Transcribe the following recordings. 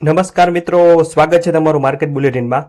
નમસ્કાર મિત્રો, સ્વાગત છે તમારું માર્કેટ બુલેટિનમાં.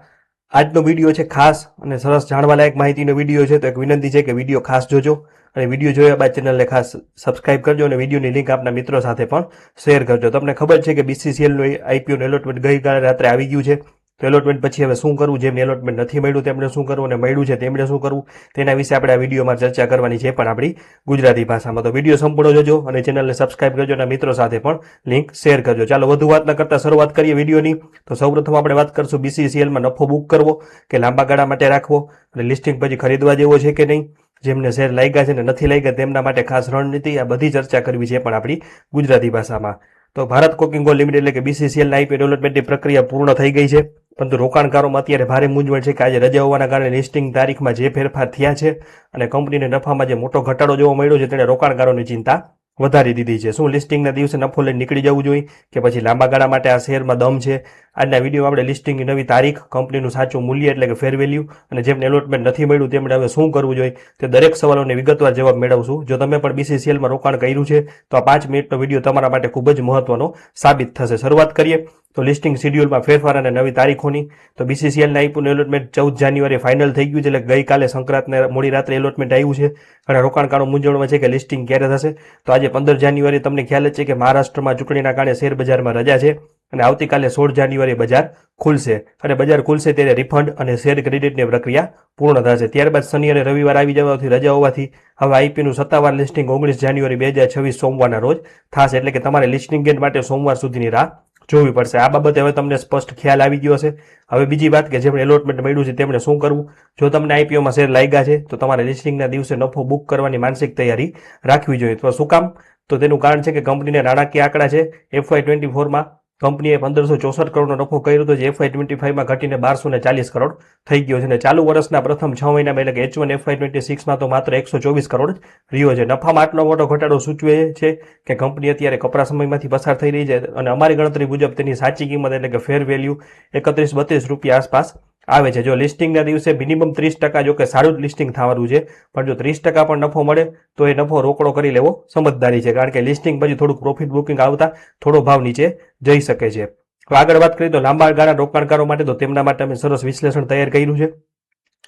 આજનો વીડિયો છે ખાસ અને સરસ જાણવાલાયક માહિતીનો વીડિયો છે, તો એક વિનંતી છે કે વીડિયો ખાસ જોજો અને વીડિયો જોયા બાદ ચેનલને ખાસ સબસ્ક્રાઇબ કરજો અને વિડીયોની લિંક આપના મિત્રો સાથે પણ શેર કરજો. તમને ખબર છે કે બીસીસીએલનું આઈપીઓનું એલોટમેન્ટ ગઈકાલે રાત્રે આવી ગયું છે. તો એલોટમેન્ટ પછી હવે શું કરવું? જેમને એલોટમેન્ટ નથી મળ્યું, તેમણે શું કરવું અને મળ્યું છે તેમણે શું કરવું? તેના વિશે આપણે આ વિડીયોમાં ચર્ચા કરવાની છે, પણ આપણી ગુજરાતી ભાષામાં. તો વીડિયો સંપૂર્ણ જોજો અને ચેનલને સબસ્ક્રાઇબ કરજો અને મિત્રો સાથે પણ લિંક શેર કરજો. ચાલો, વધુ વાત ન કરતા શરૂઆત કરીએ વિડીયોની. તો સૌપ્રથમ આપણે વાત કરશું બીસીસીએલમાં નફો બુક કરવો કે લાંબા ગાળા માટે રાખવો? અને લિસ્ટિંગ પછી ખરીદવા જેવો છે કે નહીં? જેમને શેર લાગ્યા છે ને નથી લાગ્યા તેમના માટે ખાસ રણનીતિ, આ બધી ચર્ચા કરવી છે પણ આપણી ગુજરાતી ભાષામાં. તો ભારત કોકિંગ લિમિટેડ એટલે કે બીસીસીએલના આઈપીઓ ડેવલપમેન્ટની પ્રક્રિયા પૂર્ણ થઈ ગઈ છે. પરંતુ રોકાણકારોમાં અત્યારે ભારે મૂંઝવણ છે કે આજે રજા હોવાના કારણે લિસ્ટિંગ તારીખમાં જે ફેરફાર થયા છે અને કંપનીને નફામાં જે મોટો ઘટાડો જોવા મળ્યો છે તેણે રોકાણકારોની ચિંતા વધારી દીધી છે. શું લિસ્ટિંગના દિવસે નફો લઈને નીકળી જવું જોઈએ કે પછી લાંબા ગાળા માટે આ શેરમાં દમ છે? આજના વિડીયોમાં આપણે લિસ્ટિંગની નવી તારીખ, કંપનીનું સાચું મૂલ્ય એટલે કે ફેર વેલ્યુ અને જેમને એલોટમેન્ટ નથી મળ્યું તેમણે હવે શું કરવું જોઈએ તે દરેક સવાલોને વિગતવાર જવાબ મેળવશું. જો તમે પણ બીસીસીએલમાં રોકાણ કર્યું છે તો આ પાંચ મિનિટનો વીડિયો તમારા માટે ખૂબ જ મહત્વનો સાબિત થશે. શરૂઆત કરીએ તો લિસ્ટિંગ શિડ્યુલમાં ફેરફાર અને નવી તારીખોની. તો બીસીસીએલના આઈપીનું એલોટમેન્ટ ચૌદ જાન્યુઆરી ફાઇનલ થઈ ગયું છે, એટલે ગઈકાલે સંક્રાંતને મોડી રાત્રે એલોટમેન્ટ આવ્યું છે. અને રોકાણકારો મૂંઝવણમાં છે કે લિસ્ટિંગ ક્યારે થશે? તો આજે પંદર જાન્યુઆરી તમને ખ્યાલ જ છે કે મહારાષ્ટ્રમાં ચૂંટણીના કારણે શેર બજારમાં રજા છે અને આવતીકાલે સોળ જાન્યુઆરી બજાર ખુલશે. અને બજાર ખુલશે ત્યારે રિફંડ અને શેર ક્રેડિટની પ્રક્રિયા પૂર્ણ થશે. ત્યારબાદ શનિ અને રવિવાર આવી જવાથી રજા હોવાથી હવે આઈપીનું સત્તાવાર લિસ્ટિંગ ઓગણીસ જાન્યુઆરી બે હજાર છવ્વીસ સોમવારના રોજ થશે. એટલે કે તમારે લિસ્ટિંગ ગેટ માટે સોમવાર સુધીની રાહ જોવી પડશે. આ બાબતે હવે તમને સ્પષ્ટ ખ્યાલ આવી ગયો હશે. હવે બીજી વાત કે જેમણે એલોટમેન્ટ મળ્યું છે, તેમણે શું કરવું? જો તમને આઈપીઓમાં શેર લાગ્યા છે, તો તમારે લિસ્ટિંગના દિવસે નફો બુક કરવાની માનસિક તૈયારી રાખવી જોઈએ. તો શું કામ? તો તેનું કારણ છે કે કંપનીના નાણાકીય આંકડા છે એફવાય ટ્વેન્ટી ફોરમાં કંપનીએ પંદરસો ચોસઠ કરોડનો નફો કર્યો હતો, જે એફઆઈ ટ્વેન્ટી ફાઈવમાં ઘટીને બારસો ને ચાલીસ કરોડ થઈ ગયો છે. અને ચાલુ વર્ષના પ્રથમ છ મહિનામાં એટલે કે H one F I twenty સિક્સમાં તો માત્ર એકસો ચોવીસ કરોડ રહ્યો છે. નફામાં આટલો મોટો ઘટાડો સૂચવે છે કે કંપની અત્યારે કપરા સમયમાંથી પસાર થઈ રહી છે અને અમારી ગણતરી મુજબ તેની સાચી કિંમત એટલે કે ફેર વેલ્યુ એકત્રીસ બત્રીસ રૂપિયા આસપાસ આવે છે. જો લિસ્ટિંગના દિવસે મિનિમમ ત્રીસ ટકા, જો કે સારું જ લિસ્ટિંગ થવાનું છે. પણ જો ત્રીસ ટકા પણ નફો મળે, તો એ નફો રોકડો કરી લેવો સમજદારી છે. કારણ કે લિસ્ટિંગ પછી થોડુંક પ્રોફિટ બુકિંગ આવતા થોડો ભાવ નીચે જઈ શકે છે. આગળ વાત કરીએ તો લાંબા ગાળા રોકાણકારો માટે, તો તેમના માટે અમે સરસ વિશ્લેષણ તૈયાર કર્યું છે.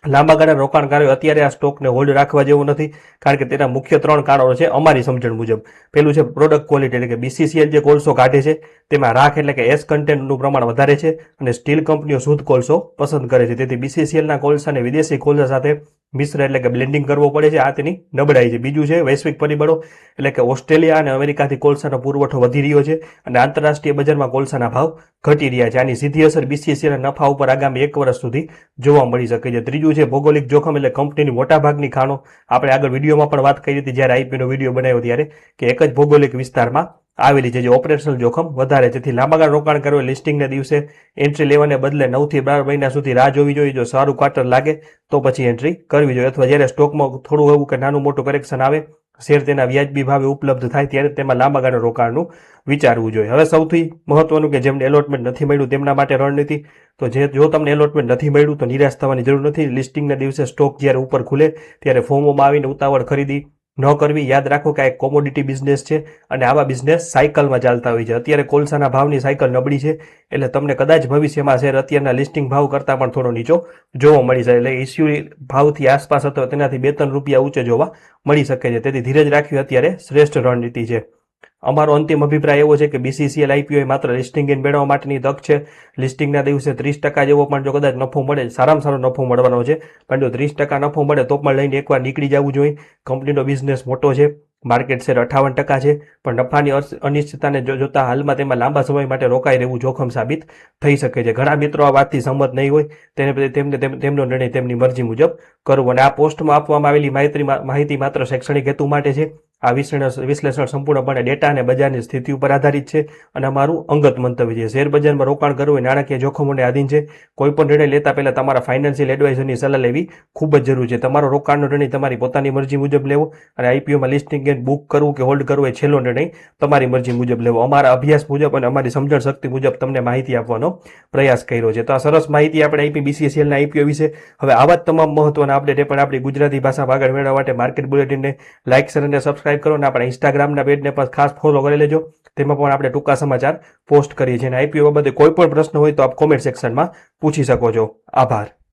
લાંબા ગાળા રોકાણકારો અત્યારે આ સ્ટોકને હોલ્ડ રાખવા જેવું નથી, કારણ કે તેના મુખ્ય ત્રણ કારણો છે અમારી સમજણ મુજબ. પેલું છે પ્રોડક્ટ ક્વોલિટી એટલે કે બીસીસીએલ જે કોલસો કાઢે છે, તેમાં રાખ એટલે કે એસ કન્ટેન્ટનું પ્રમાણ વધારે છે અને સ્ટીલ કંપનીઓ શુદ્ધ કોલસો પસંદ કરે છે. તેથી બીસીસીએલના કોલસાને વિદેશી કોલસા સાથે મિશ્ર એટલે કે બ્લેન્ડિંગ કરવો પડે છે. આ તેની નબળાઈ છે. બીજું છે વૈશ્વિક પરિબળો, એટલે કે ઓસ્ટ્રેલિયા અને અમેરિકાથી કોલસાનો પુરવઠો વધી રહ્યો છે અને આંતરરાષ્ટ્રીય બજારમાં કોલસાના ભાવ ઘટી રહ્યા છે. આની સીધી અસર બીસીસીએલના નફા ઉપર આગામી એક વર્ષ સુધી જોવા મળી શકે છે. ત્રીજું છે ભૌગોલિક જોખમ એટલે કંપનીની મોટાભાગની ખાણો. આપણે આગળ વિડીયોમાં પણ વાત કરી હતી, જ્યારે આઈપીનો વીડિયો બનાવ્યો ત્યારે, કે એક જ ભૌગોલિક વિસ્તારમાં આવેલી છે, જે ઓપરેશનલ જોખમ વધારે છે. તેથી લાંબા ગાળા રોકાણ કરવું લિસ્ટિંગના દિવસે એન્ટ્રી લેવાને બદલે નવથી બાર મહિના સુધી રાહ જોવી જોઈએ. જો સારું ક્વાર્ટર લાગે, તો પછી એન્ટ્રી કરવી જોઈએ. અથવા જ્યારે સ્ટોકમાં થોડું એવું કે નાનું મોટું કરેક્શન આવે શેર તેના વ્યાજબી ભાવે ઉપલબ્ધ થાય ત્યારે તેમાં લાંબા ગાળા રોકાણનું વિચારવું જોઈએ. હવે સૌથી મહત્વનું કે જેમને એલોટમેન્ટ નથી મળ્યું તેમના માટે રણનીતિ. તો જે જો તમને એલોટમેન્ટ નથી મળ્યું તો નિરાશ થવાની જરૂર નથી. લિસ્ટિંગના દિવસે સ્ટોક જ્યારે ઉપર ખુલે, ત્યારે ફોર્મોમાં આવીને ઉતાવળ ખરીદી ન કરવી. યાદ રાખો કે આ એક કોમોડિટી બિઝનેસ છે અને આવા બિઝનેસ સાયકલમાં ચાલતા હોય છે. અત્યારે કોલસાના ભાવની સાયકલ નબળી છે, એટલે તમને કદાચ ભવિષ્યમાં શેર અત્યારના લિસ્ટિંગ ભાવ કરતાં પણ થોડો નીચો જોવા મળી જાય એટલે ઇસ્યુ ભાવથી આસપાસ હતો તેનાથી બે ત્રણ રૂપિયા ઊંચે જોવા મળી શકે છે. તેથી ધીરજ રાખવી અત્યારે શ્રેષ્ઠ રણનીતિ છે. અમારો અંતિમ અભિપ્રાય એવો છે કે બીસીસીએલ આઈપીઓ માત્ર લિસ્ટિંગ ગેન મેળવવા માટેની તક છે. લિસ્ટિંગના દિવસે ત્રીસ ટકા જેવો પણ જો કદાચ નફો મળે, સારામાં સારો નફો મળવાનો છે. પણ જો ત્રીસ ટકા નફો મળે તો પણ લઈને એકવાર નીકળી જવું જોઈએ. કંપનીનો બિઝનેસ મોટો છે. માર્કેટ શેર અઠાવન ટકા છે. પણ નફાની અનિશ્ચિતતાને જોતા હાલમાં તેમાં લાંબા સમય માટે રોકાઈ રહેવું જોખમ સાબિત થઈ શકે છે. ઘણા મિત્રો આ વાતથી સંમત નહીં હોય. તેને તેમને તેમનો નિર્ણય તેમની મરજી મુજબ કરવો. અને આ પોસ્ટમાં આપવામાં આવેલી માહિતી માહિતી માત્ર શૈક્ષણિક હેતુ માટે છે. આ વિશ્લેષણ વિશ્લેષણ સંપૂર્ણપણે ડેટા અને બજારની સ્થિતિ ઉપર આધારિત છે અને અમારું અંગત મંતવ્ય છે. શેર બજારમાં રોકાણ કરવું એ નાણાકીય જોખમોને આધીન છે. કોઈ પણ નિર્ણય લેતા પહેલા તમારા ફાઇનાન્શિયલ એડવાઇઝરની સલાહ લેવી ખૂબ જ જરૂરી છે. તમારો રોકાણનો નિર્ણય તમારી પોતાની મરજી મુજબ લેવો અને આઈપીઓમાં લિસ્ટિંગ બુક કરવું કે હોલ્ડ કરવું એ છેલ્લો નિર્ણય તમારી મરજી મુજબ લેવો. અમારા અભ્યાસ મુજબ અને અમારી સમજણ શક્તિ મુજબ તમને માહિતી આપવાનો પ્રયાસ કર્યો છે. તો આ સરસ માહિતી આપણે આઈપી બીસીસીએલના આઈપીઓ વિશે. હવે આવા જ તમામ મહત્વના અપડેટ પણ આપણી ગુજરાતી ભાષામાં આગળ મેળવવા માટે માર્કેટ બુલેટિનને લાઇક શેર અને સબસ્ક્રાઇબ સબસ્ક્રાઇબ કરો અને આપણા ઇન્સ્ટાગ્રામના પેજને પણ ખાસ ફોલો કરી લેજો. તેમાં પણ આપણે ટૂંકા સમાચાર પોસ્ટ કરીએ છીએ. અને આઈપીઓ બાબતે કોઈ પણ પ્રશ્ન હોય તો આપ કોમેન્ટ સેક્શનમાં પૂછી શકો છો. આભાર.